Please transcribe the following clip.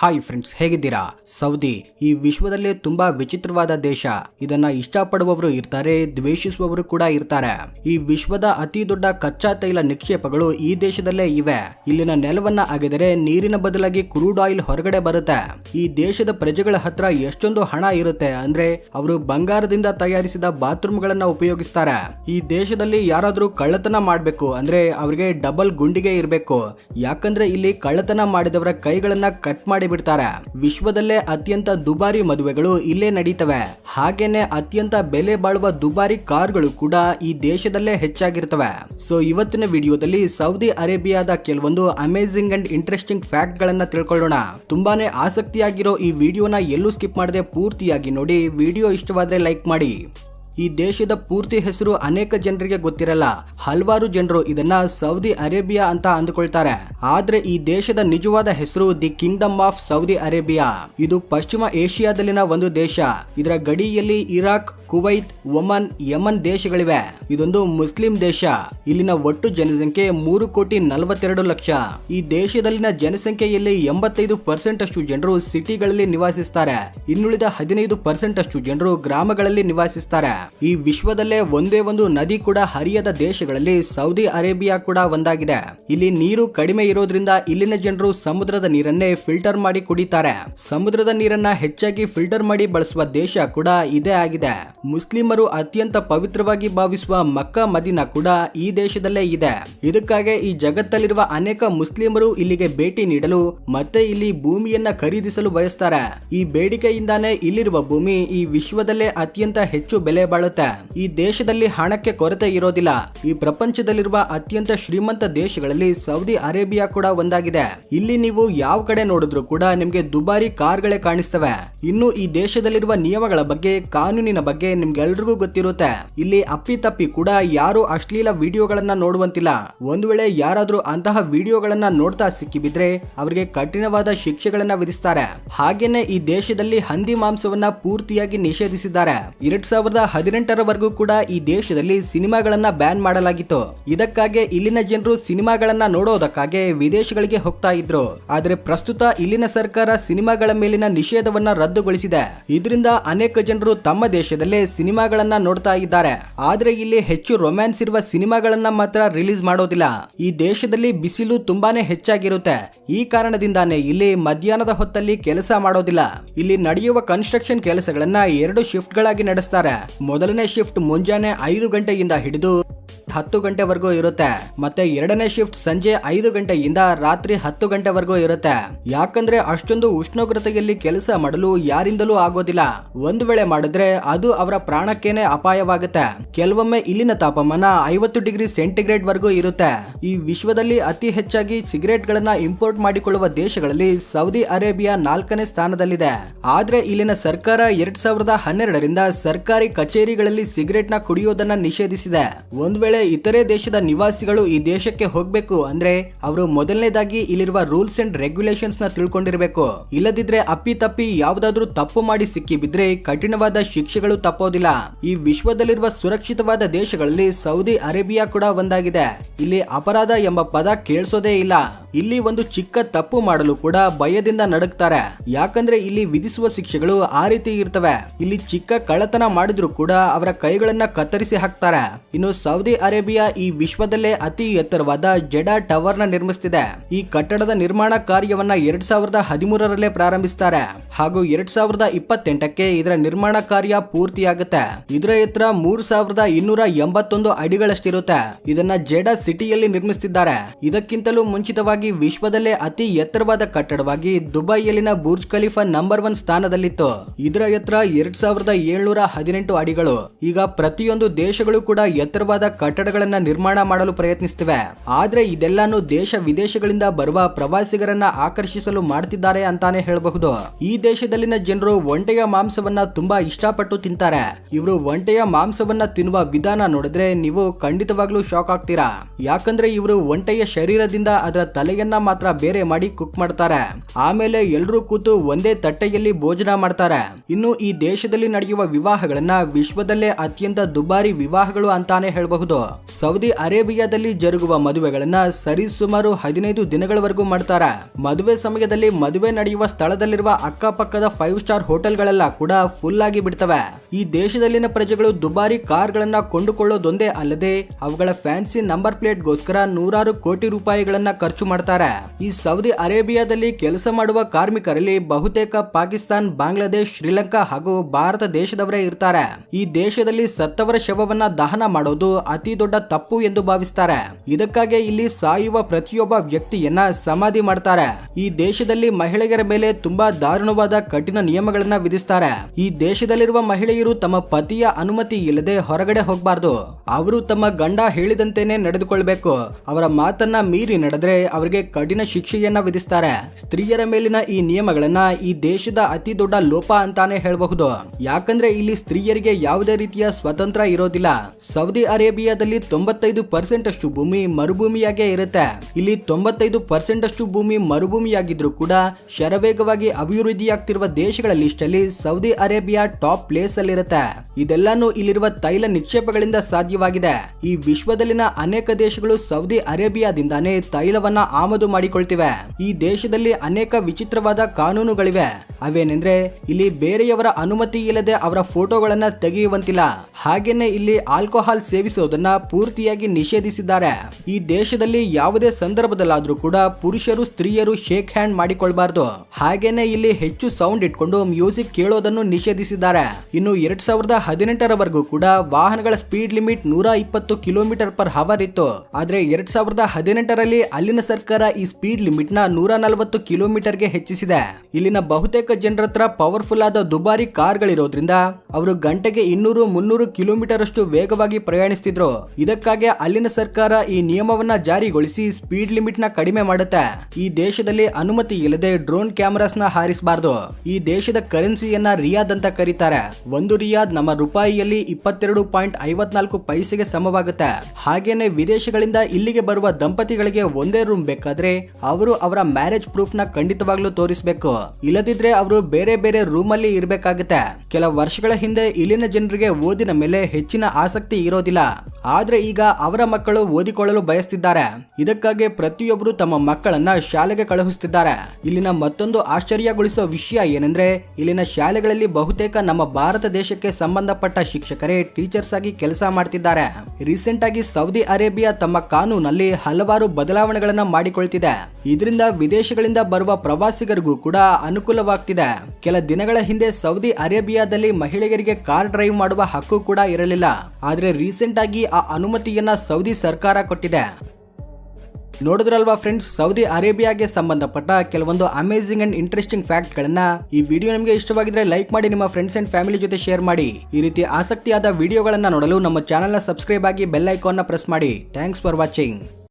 Hi friends ಹೇಗಿದ್ದೀರಾ? Saudi, ಈ ವಿಶ್ವದಲ್ಲೇ ತುಂಬಾ ವಿಚಿತ್ರವಾದ ದೇಶ. ಇದನ್ನ ಇಷ್ಟಪಡುವವರು ಇರ್ತಾರೆ, ದ್ವೇಷಿಸುವವರು ಕೂಡ ಇರ್ತಾರೆ. ಈ ವಿಶ್ವದ ಅತಿ ದೊಡ್ಡ ಕಚ್ಚಾ ತೈಲ ನಿಕ್ಷೇಪಗಳು ಈ ದೇಶದಲ್ಲೇ ಇವೆ. ಇಲ್ಲಿನ ನೆಲವನ್ನ ಅಗೆದರೆ ನೀರಿನ ಬದಲಾಗಿ ಕ್ರೂಡ್ ಆಯಿಲ್ ಹೊರಗಡೆ ಬರುತ್ತೆ. ಈ ದೇಶದ ಪ್ರಜೆಗಳ ಹತ್ರ ಎಷ್ಟೊಂದು ಹಣ ಇರುತ್ತೆ ಅಂದ್ರೆ ಅವರು ಬಂಗಾರದಿಂದ ತಯಾರಿಸಿದ ಬಾತ್ರೂಮ್ಗಳನ್ನ ಉಪಯೋಗಿಸ್ತಾರೆ. ಈ ದೇಶದಲ್ಲಿ ಯಾರಾದ್ರೂ ಕಳ್ಳತನ ಮಾಡ್ಬೇಕು ಅಂದ್ರೆ ಅವರಿಗೆ ಡಬಲ್ ಗುಂಡಿಗೆ ಇರಬೇಕು. ಯಾಕಂದ್ರೆ ಇಲ್ಲಿ ಕಳ್ಳತನ ಮಾಡಿದವರ ಕೈಗಳನ್ನ ಕಟ್ ಮಾಡಿ ಬಿಡ್ತಾರೆ. ವಿಶ್ವದಲ್ಲೇ ಅತ್ಯಂತ ದುಬಾರಿ ಮದುವೆಗಳು ಇಲ್ಲೇ ನಡೀತವೆ. ಹಾಗೇನೆ ಅತ್ಯಂತ ಬೆಲೆ ಬಾಳುವ ದುಬಾರಿ ಕಾರ್ಗಳು ಕೂಡ ಈ ದೇಶದಲ್ಲೇ ಹೆಚ್ಚಾಗಿರ್ತವೆ. ಸೊ ಇವತ್ತಿನ ವಿಡಿಯೋದಲ್ಲಿ ಸೌದಿ ಅರೇಬಿಯಾದ ಕೆಲವೊಂದು ಅಮೇಸಿಂಗ್ ಅಂಡ್ ಇಂಟ್ರೆಸ್ಟಿಂಗ್ ಫ್ಯಾಕ್ಟ್ ಗಳನ್ನ ತಿಳ್ಕೊಳ್ಳೋಣ. ತುಂಬಾನೇ ಆಸಕ್ತಿಯಾಗಿರೋ ಈ ವಿಡಿಯೋನ ಎಲ್ಲೂ ಸ್ಕಿಪ್ ಮಾಡದೆ ಪೂರ್ತಿಯಾಗಿ ನೋಡಿ. ವಿಡಿಯೋ ಇಷ್ಟವಾದ್ರೆ ಲೈಕ್ ಮಾಡಿ. ಈ ದೇಶದ ಪೂರ್ತಿ ಹೆಸರು ಅನೇಕ ಜನರಿಗೆ ಗೊತ್ತಿರಲ್ಲ. ಹಲವಾರು ಜನರು ಇದನ್ನ ಸೌದಿ ಅರೇಬಿಯಾ ಅಂತ ಅಂದುಕೊಳ್ತಾರೆ. ಆದ್ರೆ ಈ ದೇಶದ ನಿಜವಾದ ಹೆಸರು the kingdom of Saudi Arabia. ಇದು ಪಶ್ಚಿಮ ಏಷ್ಯಾದಲ್ಲಿನ ಒಂದು ದೇಶ. ಇದರ ಗಡಿಯಲ್ಲಿ ಇರಾಕ್, ಕುವೈತ್, ಒಮನ್, ಯಮನ್ ದೇಶಗಳಿವೆ. ಇದೊಂದು ಮುಸ್ಲಿಂ ದೇಶ. ಇಲ್ಲಿನ ಒಟ್ಟು ಜನಸಂಖ್ಯೆ ಮೂರು ಕೋಟಿ ನಲವತ್ತೆರಡು ಲಕ್ಷ. ಈ ದೇಶದಲ್ಲಿನ ಜನಸಂಖ್ಯೆಯಲ್ಲಿ ಎಂಬತ್ತೈದು ಪರ್ಸೆಂಟ್ ಅಷ್ಟು ಜನರು ಸಿಟಿಗಳಲ್ಲಿ ನಿವಾಸಿಸ್ತಾರೆ. ಇನ್ನುಳಿದ ಹದಿನೈದು ಪರ್ಸೆಂಟ್ ಅಷ್ಟು ಜನರು ಗ್ರಾಮಗಳಲ್ಲಿ ನಿವಾಸಿಸ್ತಾರೆ. ಈ ವಿಶ್ವದಲ್ಲೇ ಒಂದೇ ಒಂದು ನದಿ ಕೂಡ ಹರಿಯದ ದೇಶಗಳಲ್ಲಿ ಸೌದಿ ಅರೇಬಿಯಾ ಕೂಡ ಒಂದಾಗಿದೆ. ಇಲ್ಲಿ ನೀರು ಕಡಿಮೆ ಇರೋದ್ರಿಂದ ಇಲ್ಲಿನ ಜನರು ಸಮುದ್ರದ ನೀರನ್ನೇ ಫಿಲ್ಟರ್ ಮಾಡಿ ಕುಡಿತಾರೆ. ಸಮುದ್ರದ ನೀರನ್ನ ಹೆಚ್ಚಾಗಿ ಫಿಲ್ಟರ್ ಮಾಡಿ ಬಳಸುವ ದೇಶ ಕೂಡ ಇದೇ ಆಗಿದೆ. ಮುಸ್ಲಿಮರು ಅತ್ಯಂತ ಪವಿತ್ರವಾಗಿ ಭಾವಿಸುವ ಮಕ್ಕ, ಮದಿನ ಕೂಡ ಈ ದೇಶದಲ್ಲೇ ಇದೆ. ಇದಕ್ಕಾಗಿ ಈ ಜಗತ್ತಲ್ಲಿರುವ ಅನೇಕ ಮುಸ್ಲಿಮರು ಇಲ್ಲಿಗೆ ಭೇಟಿ ನೀಡಲು ಮತ್ತೆ ಇಲ್ಲಿ ಭೂಮಿಯನ್ನ ಖರೀದಿಸಲು ಬಯಸ್ತಾರೆ. ಈ ಬೇಡಿಕೆಯಿಂದಾನೇ ಇಲ್ಲಿರುವ ಭೂಮಿ ಈ ವಿಶ್ವದಲ್ಲೇ ಅತ್ಯಂತ ಹೆಚ್ಚು ಬೆಲೆ ಬಾಳುತ್ತೆ. ಈ ದೇಶದಲ್ಲಿ ಹಣಕ್ಕೆ ಕೊರತೆ ಇರೋದಿಲ್ಲ. ಈ ಪ್ರಪಂಚದಲ್ಲಿರುವ ಅತ್ಯಂತ ಶ್ರೀಮಂತ ದೇಶಗಳಲ್ಲಿ ಸೌದಿ ಅರೇಬಿಯಾ ಕೂಡ ಒಂದಾಗಿದೆ. ಇಲ್ಲಿ ನೀವು ಯಾವ ಕಡೆ ನೋಡಿದ್ರು ಕೂಡ ನಿಮ್ಗೆ ದುಬಾರಿ ಕಾರ್ಗಳೇ ಕಾಣಿಸ್ತವೆ. ಇನ್ನು ಈ ದೇಶದಲ್ಲಿರುವ ನಿಯಮಗಳ ಬಗ್ಗೆ, ಕಾನೂನಿನ ಬಗ್ಗೆ ನಿಮ್ಗೆಲ್ರಿಗೂ ಗೊತ್ತಿರುತ್ತೆ. ಇಲ್ಲಿ ಅಪ್ಪಿತಪ್ಪಿ ಕೂಡ ಯಾರು ಅಶ್ಲೀಲ ವಿಡಿಯೋಗಳನ್ನ ನೋಡುವಂತಿಲ್ಲ. ಒಂದು ವೇಳೆ ಯಾರಾದ್ರೂ ಅಂತಹ ವಿಡಿಯೋಗಳನ್ನ ನೋಡ್ತಾ ಸಿಕ್ಕಿಬಿದ್ರೆ ಅವರಿಗೆ ಕಠಿಣವಾದ ಶಿಕ್ಷೆಗಳನ್ನ ವಿಧಿಸ್ತಾರೆ. ಹಾಗೇನೆ ಈ ದೇಶದಲ್ಲಿ ಹಂದಿ ಮಾಂಸವನ್ನ ಪೂರ್ತಿಯಾಗಿ ನಿಷೇಧಿಸಿದ್ದಾರೆ. ಎರಡ್ ಸಾವಿರದ ಹದಿನೆಂಟರವರೆಗೂ ಕೂಡ ಈ ದೇಶದಲ್ಲಿ ಸಿನಿಮಾಗಳನ್ನ ಬ್ಯಾನ್ ಮಾಡಲಾಗಿತ್ತು. ಇದಕ್ಕಾಗಿ ಇಲ್ಲಿನ ಜನರು ಸಿನಿಮಾಗಳನ್ನ ನೋಡೋದಕ್ಕಾಗಿ ವಿದೇಶಗಳಿಗೆ ಹೋಗ್ತಾ ಇದ್ರು. ಆದ್ರೆ ಪ್ರಸ್ತುತ ಇಲ್ಲಿನ ಸರ್ಕಾರ ಸಿನಿಮಾಗಳ ಮೇಲಿನ ನಿಷೇಧವನ್ನ ರದ್ದುಗೊಳಿಸಿದೆ. ಇದರಿಂದ ಅನೇಕ ಜನರು ತಮ್ಮ ದೇಶದಲ್ಲೇ ಸಿನಿಮಾಗಳನ್ನ ನೋಡ್ತಾ ಇದ್ದಾರೆ. ಆದ್ರೆ ಇಲ್ಲಿ ಹೆಚ್ಚು ರೊಮ್ಯಾನ್ಸ್ ಇರುವ ಸಿನಿಮಾಗಳನ್ನ ಮಾತ್ರ ರಿಲೀಸ್ ಮಾಡೋದಿಲ್ಲ. ಈ ದೇಶದಲ್ಲಿ ಬಿಸಿಲು ತುಂಬಾನೇ ಹೆಚ್ಚಾಗಿರುತ್ತೆ. ಈ ಕಾರಣದಿಂದಾನೇ ಇಲ್ಲಿ ಮಧ್ಯಾಹ್ನದ ಹೊತ್ತಲ್ಲಿ ಕೆಲಸ ಮಾಡೋದಿಲ್ಲ. ಇಲ್ಲಿ ನಡೆಯುವ ಕನ್ಸ್ಟ್ರಕ್ಷನ್ ಕೆಲಸಗಳನ್ನ ಎರಡು ಶಿಫ್ಟ್ ಗಳಾಗಿ ನಡೆಸ್ತಾರೆ. ಮೊದಲನೇ ಶಿಫ್ಟ್ ಮುಂಜಾನೆ ಐದು ಗಂಟೆಯಿಂದ ಹಿಡಿದು ಹತ್ತು ಗಂಟೆವರೆಗೂ ಇರುತ್ತೆ. ಮತ್ತೆ ಎರಡನೇ ಶಿಫ್ಟ್ ಸಂಜೆ ಐದು ಗಂಟೆಯಿಂದ ರಾತ್ರಿ ಹತ್ತು ಗಂಟೆವರೆಗೂ ಇರುತ್ತೆ. ಯಾಕಂದ್ರೆ ಅಷ್ಟೊಂದು ಉಷ್ಣೋಗ್ರತೆಯಲ್ಲಿ ಕೆಲಸ ಮಾಡಲು ಯಾರಿಂದಲೂ ಆಗೋದಿಲ್ಲ. ಒಂದು ವೇಳೆ ಮಾಡಿದ್ರೆ ಅದು ಅವರ ಪ್ರಾಣಕ್ಕೇನೆ ಅಪಾಯವಾಗುತ್ತೆ. ಕೆಲವೊಮ್ಮೆ ಇಲ್ಲಿನ ತಾಪಮಾನ ಐವತ್ತು ಡಿಗ್ರಿ ಸೆಂಟಿಗ್ರೇಡ್ ವರೆಗೂ ಇರುತ್ತೆ. ಈ ವಿಶ್ವದಲ್ಲಿ ಅತಿ ಹೆಚ್ಚಾಗಿ ಸಿಗರೇಟ್ ಗಳನ್ನ ಇಂಪೋರ್ಟ್ ಮಾಡಿಕೊಳ್ಳುವ ದೇಶಗಳಲ್ಲಿ ಸೌದಿ ಅರೇಬಿಯಾ ನಾಲ್ಕನೇ ಸ್ಥಾನದಲ್ಲಿದೆ. ಆದ್ರೆ ಇಲ್ಲಿನ ಸರ್ಕಾರ ಎರಡ್ ಸಾವಿರದ ಹನ್ನೆರಡರಿಂದ ಸರ್ಕಾರಿ ಕಚೇರಿಗಳಲ್ಲಿ ಸಿಗರೇಟ್ನ ಕುಡಿಯೋದನ್ನ ನಿಷೇಧಿಸಿದೆ. ಒಂದ್ ವೇಳೆ ಇತರೆ ದೇಶದ ನಿವಾಸಿಗಳು ಈ ದೇಶಕ್ಕೆ ಹೋಗ್ಬೇಕು ಅಂದ್ರೆ ಅವರು ಮೊದಲನೇದಾಗಿ ಇಲ್ಲಿರುವ ರೂಲ್ಸ್ ಅಂಡ್ ರೆಗ್ಯುಲೇಷನ್ಸ್ನ ತಿಳ್ಕೊಂಡಿರ್ಬೇಕು. ಇಲ್ಲದಿದ್ರೆ ಅಪ್ಪಿ ತಪ್ಪಿ ಯಾವ್ದಾದ್ರೂ ತಪ್ಪು ಮಾಡಿ ಸಿಕ್ಕಿ ಬಿದ್ರೆ ಕಠಿಣವಾದ ಶಿಕ್ಷೆಗಳು ತಪ್ಪೋದಿಲ್ಲ. ಈ ವಿಶ್ವದಲ್ಲಿರುವ ಸುರಕ್ಷಿತವಾದ ದೇಶಗಳಲ್ಲಿ ಸೌದಿ ಅರೇಬಿಯಾ ಕೂಡ ಒಂದಾಗಿದೆ. ಇಲ್ಲಿ ಅಪರಾಧ ಎಂಬ ಪದ ಕೇಳಿಸೋದೇ ಇಲ್ಲ. ಇಲ್ಲಿ ಒಂದು ಚಿಕ್ಕ ತಪ್ಪು ಮಾಡಲು ಕೂಡ ಭಯದಿಂದ ನಡುಕ್ತಾರೆ ಯಾಕಂದ್ರೆ ಇಲ್ಲಿ ವಿಧಿಸುವ ಶಿಕ್ಷೆಗಳು ಆ ರೀತಿ ಇರ್ತವೆ. ಇಲ್ಲಿ ಚಿಕ್ಕ ಕಳ್ಳತನ ಮಾಡಿದ್ರು ಕೂಡ ಅವರ ಕೈಗಳನ್ನ ಕತ್ತರಿಸಿ ಹಾಕ್ತಾರೆ. ಇನ್ನು ಸೌದಿ ಅರೇಬಿಯಾ ಈ ವಿಶ್ವದಲ್ಲೇ ಅತಿ ಎತ್ತರವಾದ ಜೆಡಾ ಟವರ್ನ ನಿರ್ಮಿಸುತ್ತಿದೆ ಈ ಕಟ್ಟಡದ ನಿರ್ಮಾಣ ಕಾರ್ಯವನ್ನ ಎರಡ್ ಸಾವಿರದ ಹದಿಮೂರರಲ್ಲೇ ಪ್ರಾರಂಭಿಸ್ತಾರೆ. ಹಾಗೂ ಎರಡ್ ಸಾವಿರದ ಇಪ್ಪತ್ತೆಂಟಕ್ಕೆ ಇದರ ನಿರ್ಮಾಣ ಕಾರ್ಯ ಪೂರ್ತಿಯಾಗುತ್ತೆ. ಇದರ ಎತ್ತರ ಮೂರ್ ಸಾವಿರದ ಇನ್ನೂರ ಎಂಬತ್ತೊಂದು ಅಡಿಗಳಷ್ಟಿರುತ್ತೆ. ಇದನ್ನ ಜೆಡಾ ಸಿಟಿಯಲ್ಲಿ ನಿರ್ಮಿಸುತ್ತಿದ್ದಾರೆ ಇದಕ್ಕಿಂತಲೂ ಮುಂಚಿತವಾಗಿ ವಿಶ್ವದಲ್ಲೇ ಅತಿ ಎತ್ತರವಾದ ಕಟ್ಟಡವಾಗಿ ದುಬೈಯಲ್ಲಿನ ಬುರ್ಜ್ ಖಲೀಫಾ ನಂಬರ್ ಒನ್ ಸ್ಥಾನದಲ್ಲಿತ್ತು. ಇದರ ಎತ್ತರ ಎರಡ್ ಸಾವಿರದ ಏಳ್ನೂರ ಹದಿನೆಂಟು ಅಡಿಗಳು. ಈಗ ಪ್ರತಿಯೊಂದು ದೇಶಗಳು ಕೂಡ ಎತ್ತರವಾದ ಕಟ್ಟಡಗಳನ್ನ ನಿರ್ಮಾಣ ಮಾಡಲು ಪ್ರಯತ್ನಿಸುತ್ತಿವೆ ಆದ್ರೆ ಇದೆಲ್ಲಾನು ದೇಶ ವಿದೇಶಗಳಿಂದ ಬರುವ ಪ್ರವಾಸಿಗರನ್ನ ಆಕರ್ಷಿಸಲು ಮಾಡ್ತಿದ್ದಾರೆ ಅಂತಾನೆ ಹೇಳಬಹುದು. ಈ ದೇಶದಲ್ಲಿನ ಜನರು ಒಂಟೆಯ ಮಾಂಸವನ್ನ ತುಂಬಾ ಇಷ್ಟಪಟ್ಟು ತಿಂತಾರೆ. ಇವರು ಒಂಟೆಯ ಮಾಂಸವನ್ನ ತಿನ್ನುವ ವಿಧಾನ ನೋಡಿದ್ರೆ ನೀವು ಖಂಡಿತವಾಗ್ಲೂ ಶಾಕ್ ಆಗ್ತೀರಾ. ಯಾಕಂದ್ರೆ ಇವರು ಒಂಟೆಯ ಶರೀರದಿಂದ ಅದರ ತಲೆಯನ್ನ ಮಾತ್ರ ಬೇರೆ ಮಾಡಿ ಕುಕ್ ಮಾಡ್ತಾರೆ. ಆಮೇಲೆ ಎಲ್ಲರೂ ಕೂತು ಒಂದೇ ತಟ್ಟೆಯಲ್ಲಿ ಭೋಜನ ಮಾಡ್ತಾರೆ. ಇನ್ನು ಈ ದೇಶದಲ್ಲಿ ನಡೆಯುವ ವಿವಾಹಗಳನ್ನ ವಿಶ್ವದಲ್ಲೇ ಅತ್ಯಂತ ದುಬಾರಿ ವಿವಾಹಗಳು ಅಂತಾನೆ ಹೇಳಬಹುದು. ಸೌದಿ ಅರೇಬಿಯಾದಲ್ಲಿ ಜರುಗುವ ಮದುವೆಗಳನ್ನ ಸರಿಸುಮಾರು ಹದಿನೈದು ದಿನಗಳವರೆಗೂ ಮಾಡ್ತಾರೆ. ಮದುವೆ ಸಮಯದಲ್ಲಿ ಮದುವೆ ನಡೆಯುವ ಸ್ಥಳದಲ್ಲಿರುವ ಅಕ್ಕಪಕ್ಕದ ಫೈವ್ ಸ್ಟಾರ್ ಹೋಟೆಲ್ಗಳೆಲ್ಲ ಕೂಡ ಫುಲ್ ಆಗಿ ಬಿಡ್ತವೆ. ಈ ದೇಶದಲ್ಲಿನ ಪ್ರಜೆಗಳು ದುಬಾರಿ ಕಾರ್ಗಳನ್ನ ಕೊಂಡುಕೊಳ್ಳೋದೊಂದೇ ಅಲ್ಲದೆ ಅವುಗಳ ಫ್ಯಾನ್ಸಿ ನಂಬರ್ ಪ್ಲೇಟ್ಗೋಸ್ಕರ ನೂರಾರು ಕೋಟಿ ರೂಪಾಯಿಗಳನ್ನ ಖರ್ಚು ಮಾಡ್ತಾರೆ ಈ ಸೌದಿ ಅರೇಬಿಯಾದಲ್ಲಿ ಕೆಲಸ ಮಾಡುವ ಕಾರ್ಮಿಕರಲ್ಲಿ ಬಹುತೇಕ ಪಾಕಿಸ್ತಾನ್, ಬಾಂಗ್ಲಾದೇಶ್, ಶ್ರೀಲಂಕಾ ಹಾಗೂ ಭಾರತ ದೇಶದವರೇ ಇರ್ತಾರೆ. ಈ ದೇಶದಲ್ಲಿ ಸತ್ತವರ ಶವವನ್ನ ದಹನ ಮಾಡೋದು ಅತಿ ದೊಡ್ಡ ತಪ್ಪು ಎಂದು ಭಾವಿಸ್ತಾರೆ. ಇದಕ್ಕಾಗಿ ಇಲ್ಲಿ ಸಾಯುವ ಪ್ರತಿಯೊಬ್ಬ ವ್ಯಕ್ತಿಯನ್ನ ಸಮಾಧಿ ಮಾಡ್ತಾರೆ. ಈ ದೇಶದಲ್ಲಿ ಮಹಿಳೆಯರ ಮೇಲೆ ತುಂಬಾ ದಾರುಣವಾದ ಕಠಿಣ ನಿಯಮಗಳನ್ನ ವಿಧಿಸ್ತಾರೆ. ಈ ದೇಶದಲ್ಲಿರುವ ಮಹಿಳೆಯರು ತಮ್ಮ ಪತಿಯ ಅನುಮತಿ ಇಲ್ಲದೆ ಹೊರಗಡೆ ಹೋಗಬಾರದು. ಅವರು ತಮ್ಮ ಗಂಡ ಹೇಳಿದಂತೆನೆ ನಡೆದುಕೊಳ್ಬೇಕು. ಅವರ ಮಾತನ್ನ ಮೀರಿ ನಡೆದ್ರೆ ಅವರಿಗೆ ಕಠಿಣ ಶಿಕ್ಷೆಯನ್ನ ವಿಧಿಸ್ತಾರೆ. ಸ್ತ್ರೀಯರ ಮೇಲಿನ ಈ ನಿಯಮಗಳನ್ನ ಈ ದೇಶದ ಅತಿ ದೊಡ್ಡ ಲೋಪ ಅಂತಾನೆ ಹೇಳಬಹುದು. ಯಾಕಂದ್ರೆ ಇಲ್ಲಿ ಸ್ತ್ರೀಯರಿಗೆ ಯಾವುದೇ ರೀತಿಯ ಸ್ವತಂತ್ರ ಇರೋದಿಲ್ಲ. ಸೌದಿ ಅರೇಬಿಯಾದಲ್ಲಿ ತೊಂಬತ್ತೈದು ಪರ್ಸೆಂಟ್ ಅಷ್ಟು ಭೂಮಿ ಮರುಭೂಮಿಯಾಗೆ ಇರುತ್ತೆ. ಇಲ್ಲಿ ತೊಂಬತ್ತೈದು ಪರ್ಸೆಂಟ್ ಅಷ್ಟು ಭೂಮಿ ಮರುಭೂಮಿಯಾಗಿದ್ರು ಕೂಡ ಶರವೇಗವಾಗಿ ಅಭಿವೃದ್ಧಿಯಾಗ್ತಿರುವ ದೇಶಗಳ ಲಿಸ್ಟ್ ಅಲ್ಲಿ ಸೌದಿ ಅರೇಬಿಯಾ ಟಾಪ್ ಪ್ಲೇಸ್ ಅಲ್ಲಿರುತ್ತೆ ಇದೆಲ್ಲಾನು ಇಲ್ಲಿರುವ ತೈಲ ನಿಕ್ಷೇಪಗಳಿಂದ ಸಾಧ್ಯವಾಗಿದೆ. ಈ ವಿಶ್ವದಲ್ಲಿನ ಅನೇಕ ದೇಶಗಳು ಸೌದಿ ಅರೇಬಿಯಾದಿಂದಾನೇ ತೈಲವನ್ನ ಆಮದು ಮಾಡಿಕೊಳ್ತಿವೆ. ಈ ದೇಶದಲ್ಲಿ ಅನೇಕ ವಿಚಿತ್ರವಾದ ಕಾನೂನುಗಳಿವೆ. ಅವೇನೆಂದ್ರೆ, ಇಲ್ಲಿ ಬೇರೆಯವರ ಅನುಮತಿ ಇಲ್ಲದೆ ಅವರ ಫೋಟೋಗಳನ್ನ ತೆಗೆಯುವಂತಿಲ್ಲ. ಹಾಗೇನೆ ಇಲ್ಲಿ ಆಲ್ಕೋಹಾಲ್ ಸೇವಿಸೋದನ್ನ ಪೂರ್ತಿಯಾಗಿ ನಿಷೇಧಿಸಿದ್ದಾರೆ. ಈ ದೇಶದಲ್ಲಿ ಯಾವುದೇ ಸಂದರ್ಭದಲ್ಲಾದ್ರೂ ಕೂಡ ಪುರುಷರು, ಸ್ತ್ರೀಯರು ಶೇಕ್ ಹ್ಯಾಂಡ್ ಮಾಡಿಕೊಳ್ಬಾರ್ದು. ಹಾಗೇನೆ ಇಲ್ಲಿ ಹೆಚ್ಚು ಸೌಂಡ್ ಇಟ್ಕೊಂಡು ಮ್ಯೂಸಿಕ್ ಕೇಳೋದನ್ನು ನಿಷೇಧಿಸಿದ್ದಾರೆ. ಇನ್ನು ಎರಡ್ ಸಾವಿರದ ಹದಿನೆಂಟರವರೆಗೂ ಕೂಡ ವಾಹನಗಳ ಸ್ಪೀಡ್ ಲಿಮಿಟ್ ನೂರ ಇಪ್ಪತ್ತು ಕಿಲೋಮೀಟರ್ ಪರ್ ಹವರ್ ಇತ್ತು. ಆದ್ರೆ ಎರಡ್ ಸಾವಿರದ ಹದಿನೆಂಟರಲ್ಲಿ ಅಲ್ಲಿನ ಸರ್ಕಾರ ಈ ಸ್ಪೀಡ್ ಲಿಮಿಟ್ನ ನೂರ ನಲವತ್ತು ಕಿಲೋಮೀಟರ್ಗೆ ಹೆಚ್ಚಿಸಿದೆ. ಇಲ್ಲಿನ ಬಹುತೇಕ ಜನರ ಹತ್ರ ಪವರ್ಫುಲ್ ಆದ ದುಬಾರಿ ಕಾರ್ಗಳಿರೋದ್ರಿಂದ ಅವರು ಗಂಟೆಗೆ ಇನ್ನೂರು ಮುನ್ನೂರು ಕಿಲೋಮೀಟರ್ ಅಷ್ಟು ವೇಗವಾಗಿ ಪ್ರಯಾಣಿಸ್ತಿದ್ರು. ಇದಕ್ಕಾಗಿ ಅಲ್ಲಿನ ಸರ್ಕಾರ ಈ ನಿಯಮವನ್ನ ಜಾರಿಗೊಳಿಸಿ ಸ್ಪೀಡ್ ಲಿಮಿಟ್ನ ಕಡಿಮೆ ಮಾಡುತ್ತೆ. ಈ ದೇಶದಲ್ಲಿ ಅನುಮತಿ ಇಲ್ಲದೆ ಡ್ರೋನ್ ಕ್ಯಾಮರಾಸ್ನ ಹಾರಿಸಬಾರದು. ಈ ದೇಶದ ಕರೆನ್ಸಿಯನ್ನ ರಿಯಾದ್ ಅಂತ ಕರೀತಾರೆ. ಒಂದು ರಿಯಾದ್ ನಮ್ಮ ರೂಪಾಯಿಯಲ್ಲಿ ಇಪ್ಪತ್ತೆರಡು ಪಾಯಿಂಟ್ ಐವತ್ನಾಲ್ಕು ಪೈಸೆಗೆ ಸಮವಾಗುತ್ತೆ. ಹಾಗೇನೆ ವಿದೇಶಗಳಿಂದ ಇಲ್ಲಿಗೆ ಬರುವ ದಂಪತಿಗಳಿಗೆ ಒಂದೇ ರೂಮ್ ಬೇಕಾದ್ರೆ ಅವರು ಅವರ ಮ್ಯಾರೇಜ್ ಪ್ರೂಫ್ನ ಖಂಡಿತವಾಗ್ಲೂ ತೋರಿಸಬೇಕು. ಇಲ್ಲದಿದ್ರೆ ಅವರು ಬೇರೆ ಬೇರೆ ರೂಮ್ ಅಲ್ಲಿ ಇರಬೇಕಾಗುತ್ತೆ. ಕೆಲ ವರ್ಷಗಳ ಹಿಂದೆ ಇಲ್ಲಿನ ಜನರಿಗೆ ಓದಿನ ಮೇಲೆ ಹೆಚ್ಚಿನ ಆಸಕ್ತಿ ಇರೋದಿಲ್ಲ. ಆದ್ರೆ ಈಗ ಅವರ ಮಕ್ಕಳು ಓದಿಕೊಳ್ಳಲು ಬಯಸ್ತಿದ್ದಾರೆ. ಇದಕ್ಕಾಗಿ ಪ್ರತಿಯೊಬ್ಬರು ತಮ್ಮ ಮಕ್ಕಳನ್ನ ಶಾಲೆಗೆ ಕಳುಹಿಸುತ್ತಿದ್ದಾರೆ ಇಲ್ಲಿನ ಮತ್ತೊಂದು ಆಶ್ಚರ್ಯಗೊಳಿಸುವ ವಿಷಯ ಏನಂದ್ರೆ, ಇಲ್ಲಿನ ಶಾಲೆಗಳಲ್ಲಿ ಬಹುತೇಕ ನಮ್ಮ ಭಾರತ ದೇಶಕ್ಕೆ ಸಂಬಂಧಪಟ್ಟ ಶಿಕ್ಷಕರೇ ಟೀಚರ್ಸ್ ಆಗಿ ಕೆಲಸ ಮಾಡ್ತಿದ್ದಾರೆ. ರೀಸೆಂಟ್ ಆಗಿ ಸೌದಿ ಅರೇಬಿಯಾ ತಮ್ಮ ಕಾನೂನಲ್ಲಿ ಹಲವಾರು ಬದಲಾವಣೆಗಳನ್ನ ಮಾಡಿಕೊಳ್ತಿದೆ. ಇದರಿಂದ ವಿದೇಶಗಳಿಂದ ಬರುವ ಪ್ರವಾಸಿಗರಿಗೂ ಕೂಡ ಅನುಕೂಲವಾಗ್ತಿದೆ. ಕೆಲ ದಿನಗಳ ಹಿಂದೆ ಸೌದಿ ಅರೇಬಿಯಾದಲ್ಲಿ ಮಹಿಳೆಯರಿಗೆ ಕಾರ್ ಡ್ರೈವ್ ಮಾಡುವ ಹಕ್ಕು ಕೂಡ ಇರಲಿಲ್ಲ. ಆದರೆ ರೀಸೆಂಟ್ ಆಗಿ ಆ ಅನುಮತಿಯನ್ನ ಸೌದಿ ಸರ್ಕಾರ ಕೊಟ್ಟಿದೆ. ನೋಡಿದ್ರಲ್ವಾ ಫ್ರೆಂಡ್ಸ್, ಸೌದಿ ಅರೇಬಿಯಾಗೆ ಸಂಬಂಧಪಟ್ಟ ಕೆಲವೊಂದು ಅಮೇಸಿಂಗ್ ಅಂಡ್ ಇಂಟ್ರೆಸ್ಟಿಂಗ್ ಫ್ಯಾಕ್ಟ್ ಗಳನ್ನ ಈ ವಿಡಿಯೋ ನಿಮಗೆ ಇಷ್ಟವಾಗಿದ್ರೆ ಲೈಕ್ ಮಾಡಿ, ನಿಮ್ಮ ಫ್ರೆಂಡ್ಸ್ ಅಂಡ್ ಫ್ಯಾಮಿಲಿ ಜೊತೆ ಶೇರ್ ಮಾಡಿ. ಈ ರೀತಿ ಆಸಕ್ತಿಯಾದ ವಿಡಿಯೋಗಳನ್ನ ನೋಡಲು ನಮ್ಮ ಚಾನೆಲ್ನ ಸಬ್ಸ್ಕ್ರೈಬ್ ಆಗಿ ಬೆಲ್ ಐಕಾನ್ನ ಪ್ರೆಸ್ ಮಾಡಿ. Thanks for watching.